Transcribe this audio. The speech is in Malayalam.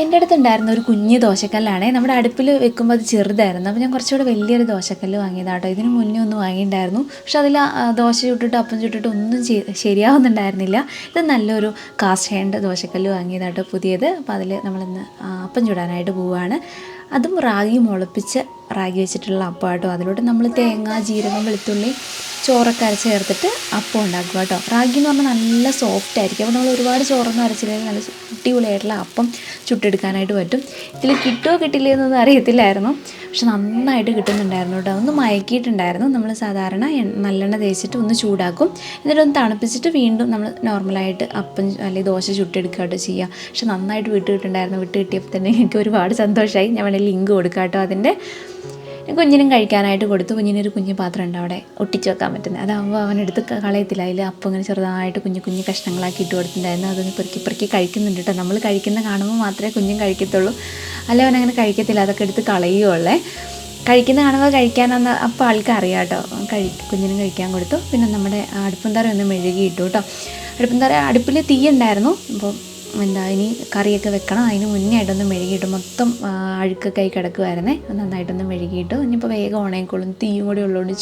എന്റെ അടുത്തുണ്ടായിരുന്ന ഒരു കുഞ്ഞ് ദോശക്കല്ലാണേ. നമ്മുടെ അടുപ്പിൽ വെക്കുമ്പോൾ അത് ചെറുതായിരുന്നു. അപ്പോൾ ഞാൻ കുറച്ചുകൂടെ വലിയൊരു ദോശക്കല്ല് വാങ്ങിയതാട്ടോ. ഇതിന് മുന്നേ ഒന്ന് വാങ്ങിയിട്ടുണ്ടായിരുന്നു. പക്ഷെ അതിൽ ദോശ ചുട്ടിട്ട് അപ്പം ചുട്ടിട്ട് ഒന്നും ശരിയാവുന്നുണ്ടായിരുന്നില്ല. ഇത് നല്ലൊരു കാസ്റ്റ് ദോശക്കല്ല് വാങ്ങിയതാട്ടോ പുതിയത്. അപ്പോൾ അതിൽ നമ്മളിന്ന് അപ്പം ചുടാനായിട്ട് പോവുകയാണ് അതും റാഗി മുളപ്പിച്ച് റാഗി വെച്ചിട്ടുള്ള അപ്പമാട്ടോ അതിലോട്ട് നമ്മൾ തേങ്ങ ജീരകം വെളുത്തുള്ളി ചോറൊക്കെ ചേർത്തിട്ട് അപ്പം ഉണ്ടാക്കുക കേട്ടോ. റാഗി എന്ന് പറഞ്ഞാൽ നല്ല സോഫ്റ്റ് ആയിരിക്കും. അപ്പോൾ നമ്മൾ ഒരുപാട് ചോറൊന്നും അരച്ചില്ലെങ്കിൽ നല്ല അടിപൊളിയായിട്ടുള്ള അപ്പം ചുട്ടെടുക്കാനായിട്ട് പറ്റും. ഇതിൽ കിട്ടുമോ കിട്ടില്ല എന്നൊന്നും അറിയത്തില്ലായിരുന്നു. പക്ഷെ നന്നായിട്ട് കിട്ടുന്നുണ്ടായിരുന്നു കേട്ടോ. ഒന്ന് മയക്കിയിട്ടുണ്ടായിരുന്നു. നമ്മൾ സാധാരണ നല്ലെണ്ണ തേച്ചിട്ട് ഒന്ന് ചൂടാക്കും. എന്നിട്ടൊന്ന് തണുപ്പിച്ചിട്ട് വീണ്ടും നമ്മൾ നോർമലായിട്ട് അപ്പം അല്ലെങ്കിൽ ദോശ ചുട്ടെടുക്കുക ചെയ്യുക. പക്ഷെ നന്നായിട്ട് വിട്ട് കിട്ടുന്നുണ്ടായിരുന്നു. വിട്ട് കിട്ടിയപ്പോൾ തന്നെ എനിക്ക് ഒരുപാട് സന്തോഷമായി. ഞാൻ വേണമെങ്കിൽ ലിങ്ക് കൊടുക്കാം കേട്ടോ അതിന്റെ. കുഞ്ഞിനും കഴിക്കാനായിട്ട് കൊടുത്തു. കുഞ്ഞിനൊരു കുഞ്ഞു പാത്രം ഉണ്ട് അവിടെ ഒട്ടിച്ച് വെക്കാൻ പറ്റുന്നത്. അതാകുമ്പോൾ അവൻ എടുത്ത് കളയത്തില്ല. അതിൽ അപ്പം അങ്ങനെ ചെറുതായിട്ട് കുഞ്ഞു കുഞ്ഞു കഷ്ണങ്ങളാക്കി ഇട്ട് കൊടുത്തിട്ടുണ്ടായിരുന്നു. അതൊന്ന് പെറുക്കി പെറുക്കി കഴിക്കുന്നുണ്ട് കേട്ടോ. നമ്മൾ കഴിക്കുന്ന കാണുമ്പോൾ മാത്രമേ കുഞ്ഞും കഴിക്കത്തുള്ളൂ. അല്ല അവൻ അങ്ങനെ കഴിക്കത്തില്ല. അതൊക്കെ എടുത്ത് കളയുകയുള്ളേ. കഴിക്കുന്ന കാണുമ്പോൾ കഴിക്കാനെന്ന് അപ്പോൾ ആൾക്കറിയാം കേട്ടോ. കഴി കുഞ്ഞിനും കഴിക്കാൻ കൊടുത്തു. പിന്നെ നമ്മുടെ അടുപ്പം തറ ഒന്ന് മെഴുകിയിട്ടു കേട്ടോ. അടുപ്പം തറ അടുപ്പിൽ തീ ഉണ്ടായിരുന്നു അപ്പോൾ എന്താ ഇനി കറിയൊക്കെ വെക്കണം. അതിന് മുന്നേ ആയിട്ടൊന്ന് മെഴുകിയിട്ട് മൊത്തം അഴുക്കൊക്കെ ആയി കിടക്കുമായിരുന്നേ നന്നായിട്ടൊന്ന് മെഴുകിയിട്ട് ഇനിയിപ്പോൾ വേഗം ഉണങ്ങിക്കോളും. തീയും കൂടി ഉള്ളതുകൊണ്ട്